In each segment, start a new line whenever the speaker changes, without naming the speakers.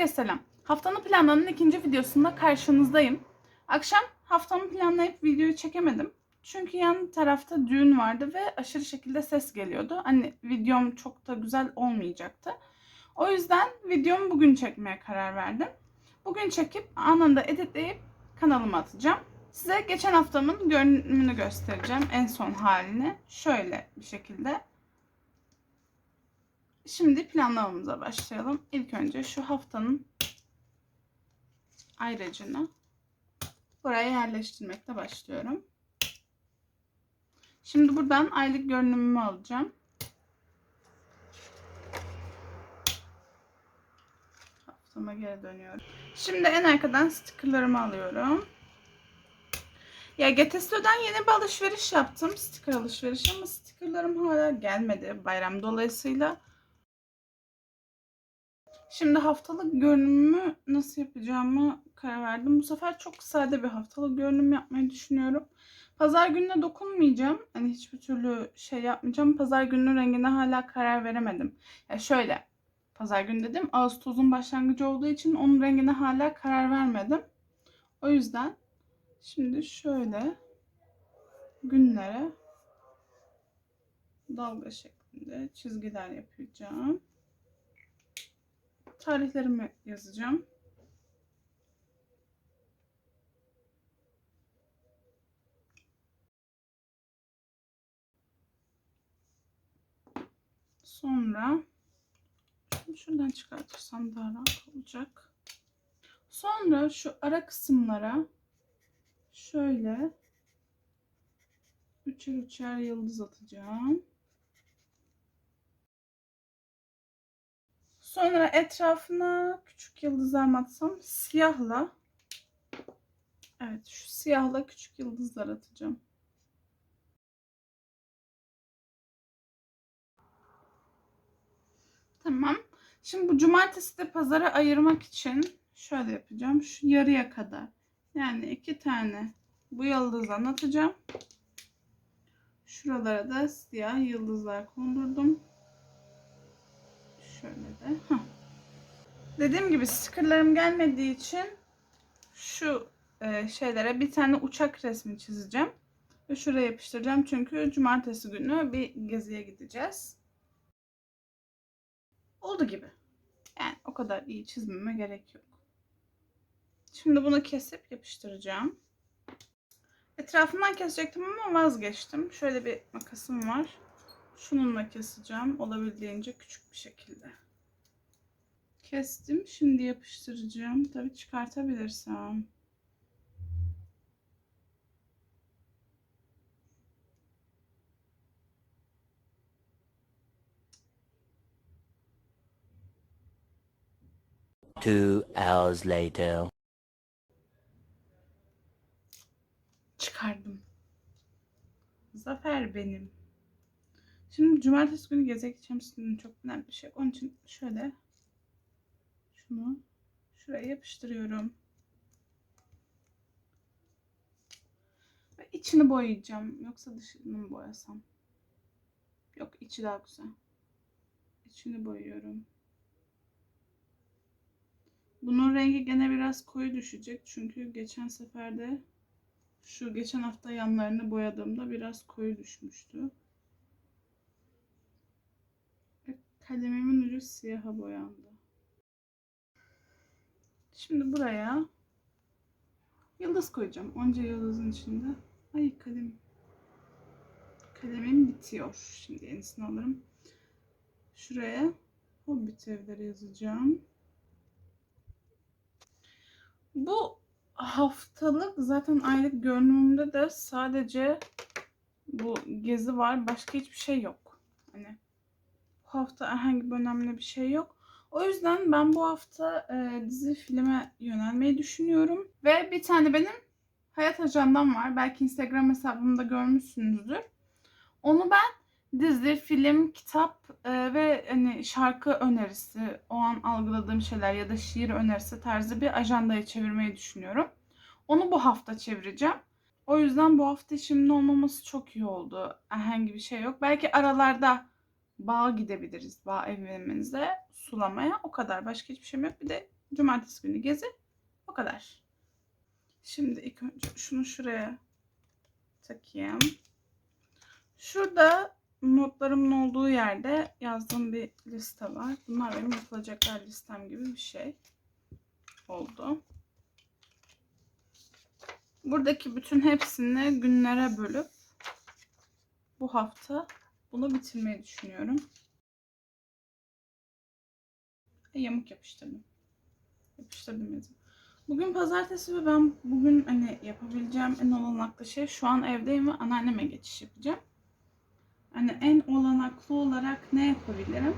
Herkese selam. Haftanın planlarının ikinci videosunda karşınızdayım. Akşam haftamı planlayıp videoyu çekemedim. Çünkü yan tarafta düğün vardı ve aşırı şekilde ses geliyordu. Hani videom çok da güzel olmayacaktı. O yüzden videomu bugün çekmeye karar verdim. Bugün çekip anında editleyip kanalıma atacağım. Size geçen haftamın görünümünü göstereceğim. En son halini. Şöyle bir şekilde. Şimdi planlamamıza başlayalım. İlk önce şu haftanın ayracını buraya yerleştirmekle başlıyorum. Şimdi buradan aylık görünümümü alacağım. Haftama geri dönüyorum. Şimdi en arkadan stickerlarımı alıyorum. Ya Getesto'dan yeni bir alışveriş yaptım. Sticker alışverişi ama stickerlarım hala gelmedi bayram dolayısıyla. Şimdi haftalık görünümümü nasıl yapacağımı karar verdim. Bu sefer çok sade bir haftalık görünüm yapmayı düşünüyorum. Pazar gününe dokunmayacağım. Hani hiçbir türlü şey yapmayacağım. Pazar gününün rengine hala karar veremedim. Ya şöyle, pazar günü dedim. Ağustos'un başlangıcı olduğu için onun rengine hala karar vermedim. O yüzden şimdi şöyle günlere dalga şeklinde çizgiler yapacağım tarihlerimi yazacağım. Sonra şuradan çıkartırsam daha rahat olacak. Sonra şu ara kısımlara şöyle üçer üçer yıldız atacağım. Sonra etrafına küçük yıldızlar atsam siyahla Evet şu siyahla küçük yıldızlar atacağım. Tamam. Şimdi bu cumartesi de pazara ayırmak için şöyle yapacağım. Şu yarıya kadar. Yani iki tane bu yıldızdan atacağım. Şuralara da siyah yıldızlar kondurdum. Şöyle de. Dediğim gibi stickerlarım gelmediği için şu e, şeylere bir tane uçak resmi çizeceğim. Ve şuraya yapıştıracağım. Çünkü cumartesi günü bir geziye gideceğiz. Oldu gibi. Yani o kadar iyi çizmeme gerek yok. Şimdi bunu kesip yapıştıracağım. Etrafından kesecektim ama vazgeçtim. Şöyle bir makasım var. Şununla keseceğim. Olabildiğince küçük bir şekilde. Kestim. Şimdi yapıştıracağım. Tabii çıkartabilirsem.
Two hours later.
Çıkardım. Zafer benim. Şimdi cumartesi günü gideceğim. Sizin çok önemli bir şey. Onun için şöyle şunu şuraya yapıştırıyorum. Ve içini boyayacağım. Yoksa dışını mı boyasam? Yok içi daha güzel. İçini boyuyorum. Bunun rengi gene biraz koyu düşecek. Çünkü geçen seferde şu geçen hafta yanlarını boyadığımda biraz koyu düşmüştü. Ve kalemimin ucu siyaha boyandı. Şimdi buraya yıldız koyacağım. Onca yıldızın içinde. Ay kalem. Kalemim bitiyor. Şimdi yenisini alırım. Şuraya Hobbit evleri yazacağım. Bu haftalık zaten aylık görünümümde de sadece bu gezi var. Başka hiçbir şey yok. Hani bu hafta herhangi bir önemli bir şey yok. O yüzden ben bu hafta e, dizi filme yönelmeyi düşünüyorum. Ve bir tane benim hayat ajandam var. Belki Instagram hesabımda görmüşsünüzdür. Onu ben dizi, film, kitap e, ve hani şarkı önerisi, o an algıladığım şeyler ya da şiir önerisi tarzı bir ajandaya çevirmeyi düşünüyorum. Onu bu hafta çevireceğim. O yüzden bu hafta işimin olmaması çok iyi oldu. Herhangi bir şey yok. Belki aralarda bağ gidebiliriz. Bağ evimize sulamaya. O kadar. Başka hiçbir şeyim yok. Bir de Cumartesi günü gezi. O kadar. Şimdi ilk önce şunu şuraya takayım. Şurada notlarımın olduğu yerde yazdığım bir liste var. Bunlar benim yapılacaklar listem gibi bir şey oldu. Buradaki bütün hepsini günlere bölüp bu hafta bunu bitirmeyi düşünüyorum. E, yamuk yapıştırdım. Yapıştırdım yazı. Bugün pazartesi ve ben bugün hani yapabileceğim en olanaklı şey şu an evdeyim ve anneanneme geçiş yapacağım. Hani en olanaklı olarak ne yapabilirim?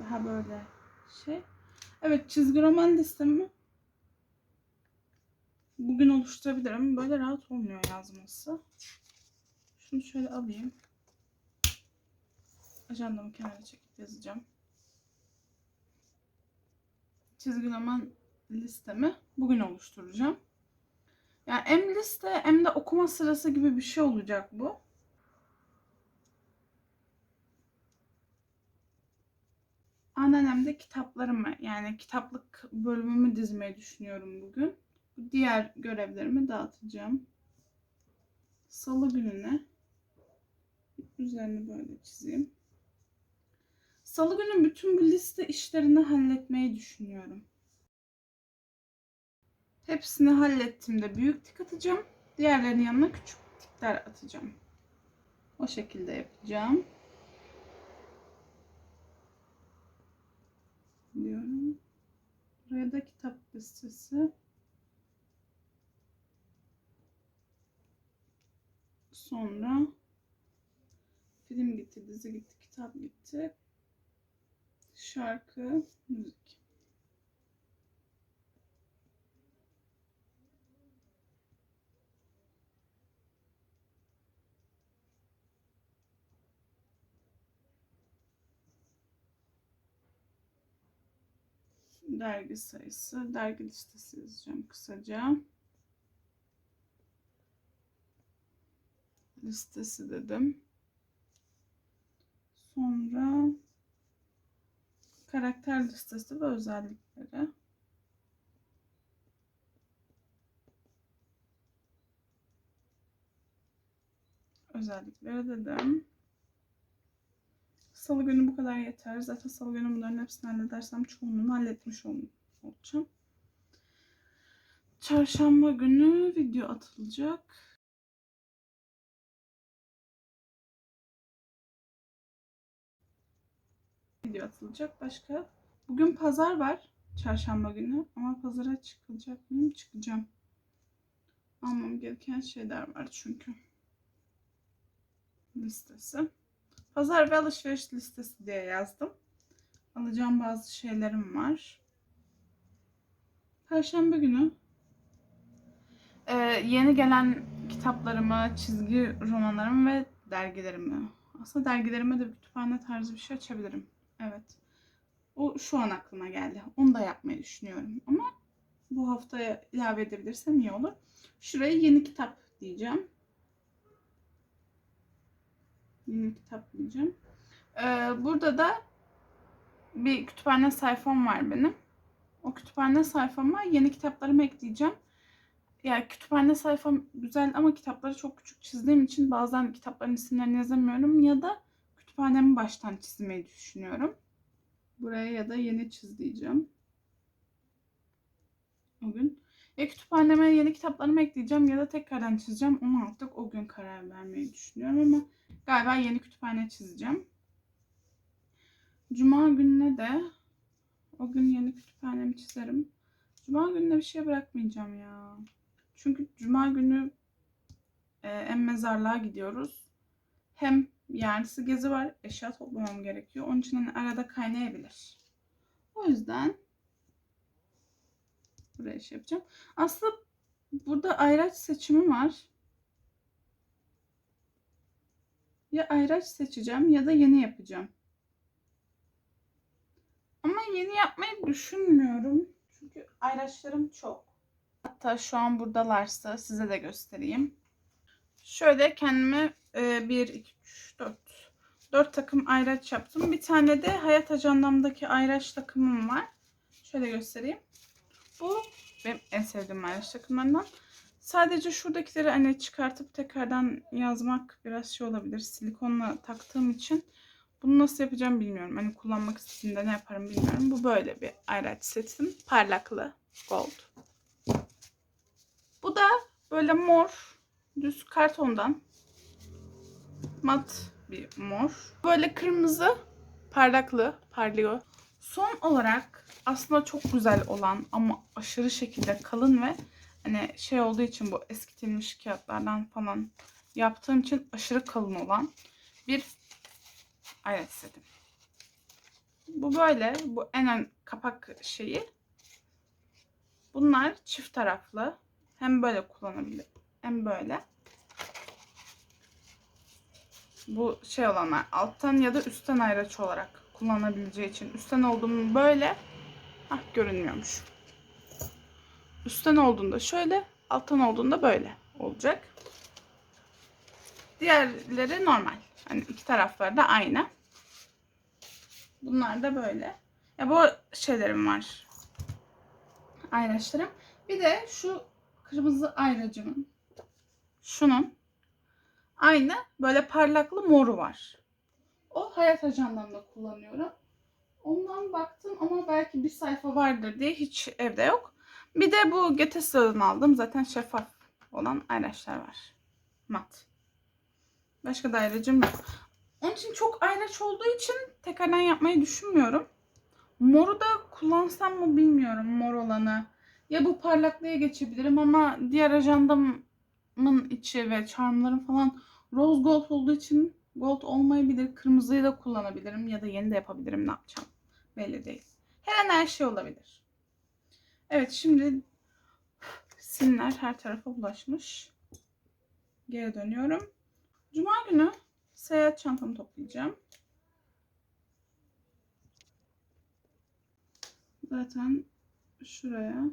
Daha böyle şey. Evet çizgi roman listemi bugün oluşturabilirim. Böyle rahat olmuyor yazması. Şunu şöyle alayım. Ajandamı kenara çekip yazacağım. Çizgi roman listemi bugün oluşturacağım. Yani hem liste hem de okuma sırası gibi bir şey olacak bu. Anneannemde kitaplarımı yani kitaplık bölümümü dizmeyi düşünüyorum bugün. Diğer görevlerimi dağıtacağım. Salı gününe üzerini böyle çizeyim. Salı günü bütün bu liste işlerini halletmeyi düşünüyorum. Hepsini hallettiğimde büyük tik atacağım. Diğerlerinin yanına küçük tikler atacağım. O şekilde yapacağım. Diyorum. Buraya da kitap listesi. Sonra film gitti, dizi gitti, kitap gitti. Şarkı, müzik. Dergi sayısı, dergi listesi yazacağım kısaca. Listesi dedim. Sonra karakter listesi ve özellikleri. Özellikleri dedim. Salı günü bu kadar yeter. Zaten salı günü bunların hepsini halledersem çoğunluğunu halletmiş ol- olacağım. Çarşamba günü video atılacak. Video atılacak. Başka? Bugün pazar var. Çarşamba günü. Ama pazara çıkacak mıyım? Çıkacağım. Almam gereken şeyler var çünkü. Listesi. Pazar ve alışveriş listesi diye yazdım. Alacağım bazı şeylerim var. Perşembe günü e, yeni gelen kitaplarımı, çizgi romanlarımı ve dergilerimi. Aslında dergilerime de bir kütüphane tarzı bir şey açabilirim. Evet. O şu an aklıma geldi. Onu da yapmayı düşünüyorum. Ama bu haftaya ilave edebilirsem iyi olur. Şuraya yeni kitap diyeceğim. Yeni kitap diyeceğim. Ee, burada da bir kütüphane sayfam var benim. O kütüphane sayfama yeni kitaplarımı ekleyeceğim. Yani kütüphane sayfam güzel ama kitapları çok küçük çizdiğim için bazen kitapların isimlerini yazamıyorum ya da kütüphanemi baştan çizmeyi düşünüyorum. Buraya ya da yeni çiz diyeceğim. O gün. Ya kütüphaneme yeni kitaplarımı ekleyeceğim ya da tekrardan çizeceğim. Onu artık o gün karar vermeyi düşünüyorum ama galiba yeni kütüphane çizeceğim. Cuma gününe de o gün yeni kütüphanemi çizerim. Cuma gününe bir şey bırakmayacağım ya. Çünkü cuma günü e, hem mezarlığa gidiyoruz. Hem yarısı gezi var. Eşya toplamam gerekiyor. Onun için hani arada kaynayabilir. O yüzden buraya şey yapacağım. Aslında burada ayraç seçimi var. Ya ayraç seçeceğim ya da yeni yapacağım. Ama yeni yapmayı düşünmüyorum. Çünkü ayraçlarım çok. Hatta şu an buradalarsa size de göstereyim. Şöyle kendime 1, 2, 3, 4, 4 takım ayraç yaptım. Bir tane de hayat ajandamdaki ayraç takımım var. Şöyle göstereyim. bu benim en sevdiğim mayraş takımlarından. Sadece şuradakileri hani çıkartıp tekrardan yazmak biraz şey olabilir. Silikonla taktığım için bunu nasıl yapacağım bilmiyorum. Hani kullanmak istediğimde ne yaparım bilmiyorum. Bu böyle bir highlight setim. Parlaklı gold. Bu da böyle mor düz kartondan mat bir mor. Böyle kırmızı parlaklı parlıyor. Son olarak aslında çok güzel olan ama aşırı şekilde kalın ve hani şey olduğu için bu eskitilmiş kağıtlardan falan yaptığım için aşırı kalın olan bir alet setim. Bu böyle. Bu en ön kapak şeyi. Bunlar çift taraflı. Hem böyle kullanabilir hem böyle. Bu şey olanlar alttan ya da üstten ayraç olarak kullanabileceği için. Üstten olduğum böyle. Hah görünmüyormuş. Üstten olduğunda şöyle, alttan olduğunda böyle olacak. Diğerleri normal. Hani iki tarafları da aynı. Bunlar da böyle. Ya bu şeylerim var. Ayraçlarım. Bir de şu kırmızı ayracımın şunun aynı böyle parlaklı moru var. O hayat ajandamda kullanıyorum. Ondan baktım ama belki bir sayfa vardır diye hiç evde yok. Bir de bu Getesa'dan aldım. Zaten şeffaf olan ayraçlar var. Mat. Başka da yok. Onun için çok ayraç olduğu için tekrardan yapmayı düşünmüyorum. Moru da kullansam mı bilmiyorum mor olanı. Ya bu parlaklığa geçebilirim ama diğer ajandamın içi ve charmlarım falan rose gold olduğu için gold olmayabilir. Kırmızıyı da kullanabilirim ya da yeni de yapabilirim ne yapacağım. Belli değil. Her an her şey olabilir. Evet şimdi simler her tarafa bulaşmış. Geri dönüyorum. Cuma günü seyahat çantamı toplayacağım. Zaten şuraya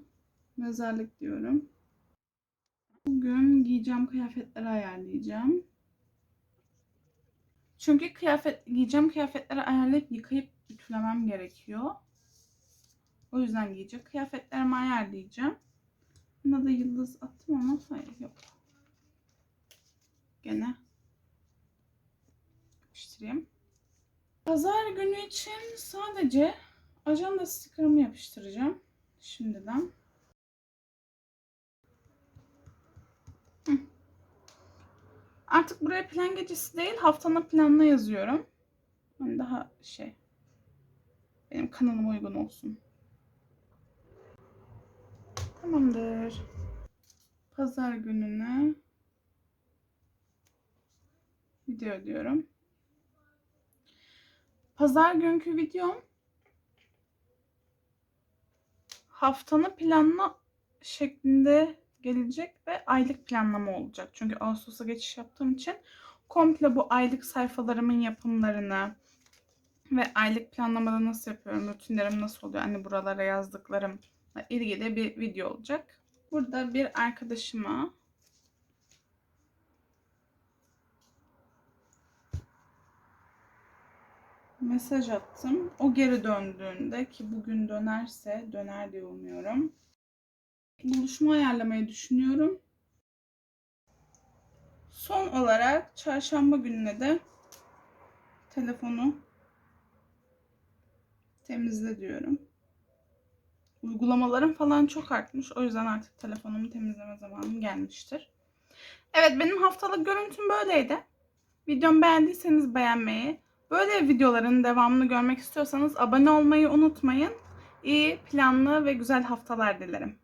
mezarlık diyorum. Bugün giyeceğim kıyafetleri ayarlayacağım. Çünkü kıyafet giyeceğim kıyafetleri ayarlayıp yıkayıp ütülemem gerekiyor. O yüzden giyecek kıyafetlerimi ayarlayacağım. Buna da yıldız attım ama hayır yok. Gene yapıştırayım. Pazar günü için sadece ajanda stikerimi yapıştıracağım. Şimdiden. Artık buraya plan gecesi değil haftanın planına yazıyorum. Hani daha şey benim kanalıma uygun olsun. Tamamdır. Pazar gününe video diyorum. Pazar günkü videom haftanı planla şeklinde gelecek ve aylık planlama olacak. Çünkü Ağustos'a geçiş yaptığım için komple bu aylık sayfalarımın yapımlarını ve aylık planlamada nasıl yapıyorum, rutinlerim nasıl oluyor, hani buralara yazdıklarımla ilgili bir video olacak. Burada bir arkadaşıma mesaj attım. O geri döndüğünde ki bugün dönerse döner diye umuyorum. Buluşma ayarlamayı düşünüyorum. Son olarak çarşamba gününe de telefonu temizle diyorum. Uygulamalarım falan çok artmış. O yüzden artık telefonumu temizleme zamanım gelmiştir. Evet benim haftalık görüntüm böyleydi. Videomu beğendiyseniz beğenmeyi, böyle videoların devamını görmek istiyorsanız abone olmayı unutmayın. İyi, planlı ve güzel haftalar dilerim.